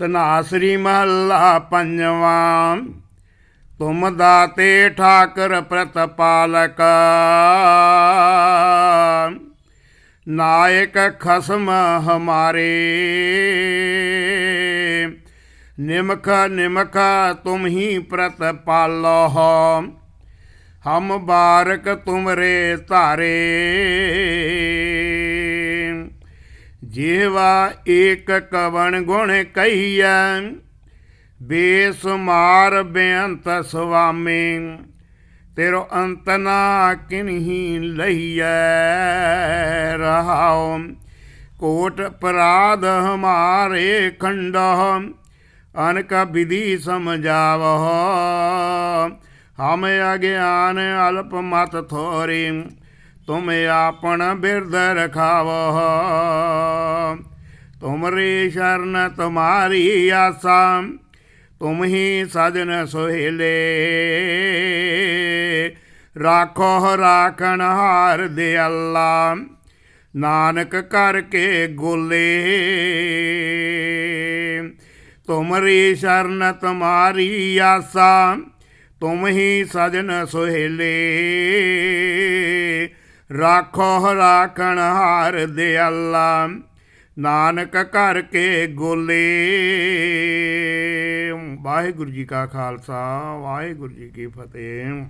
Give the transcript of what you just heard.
ਤਨਾਸਰੀ ਮਹੱਲਾ ਪੰਜਵਾਂ ਤੁਮ ਦਾਤੇ ਠਾਕਰ ਪ੍ਰਤਪਾਲਕ ਨਾਇਕ ਖਸਮ ਹਮਾਰੇ ਨਿਮਖ ਨਿਮਖ ਤੁਮ ਹੀ ਪ੍ਰਤਪਾਲੋ ਹਮ ਬਾਰਕ ਤੁਮਰੇ ਧਾਰੇ ਜੀਵਾ ਏਕ ਕਵਣ ਗੁਣ ਕਹੀਐ, ਬੇਸੁਮਾਰ ਬੇਅੰਤ ਸੁਆਮੀ, ਤੇਰੋ ਅੰਤ ਨਾ ਕਿਨਹੀ ਲਈਐ ਰਹਾਉ। ਕੋਟ ਪਰਾਧ ਹਮਾਰੇ ਖੰਡਹ, ਅਨਕ ਵਿਧੀ ਸਮਝਾਵਹ। ਹਮ ਅਗਿਆਨ ਅਲਪ ਮਤ ਥੋਰੀ ਤੁਮ ਆਪਣ ਬਿਰਦ ਰਖਾਵਹ। ਤੁਮਰੀ ਸ਼ਰਨ ਤੁਮਾਰੀ ਆਸਾ, ਤੁਮ ਹੀ ਸਜਨ ਸੋਹਿਲੇ। ਰਾਖੋ ਰਾਖਣ ਹਾਰ ਦੇ ਅੱਲਾ, ਨਾਨਕ ਕਰਕੇ ਗੋਲੇ। ਤੁਮਰੀ ਸ਼ਰਨ ਤੁਮਾਰੀ ਆਸਾ, ਤੁਮ ਹੀ ਸਜਨ ਸੁਹੇਲੇ। ਰਾਖੋ ਰਾਖਣ ਹਾਰ ਦੇ ਅੱਲਾ, ਨਾਨਕ ਕਰਕੇ ਗੋਲੇ। ਵਾਹਿਗੁਰੂ ਜੀ ਕਾ ਖਾਲਸਾ, ਵਾਹਿਗੁਰੂ ਜੀ ਕੀ ਫਤਿਹ।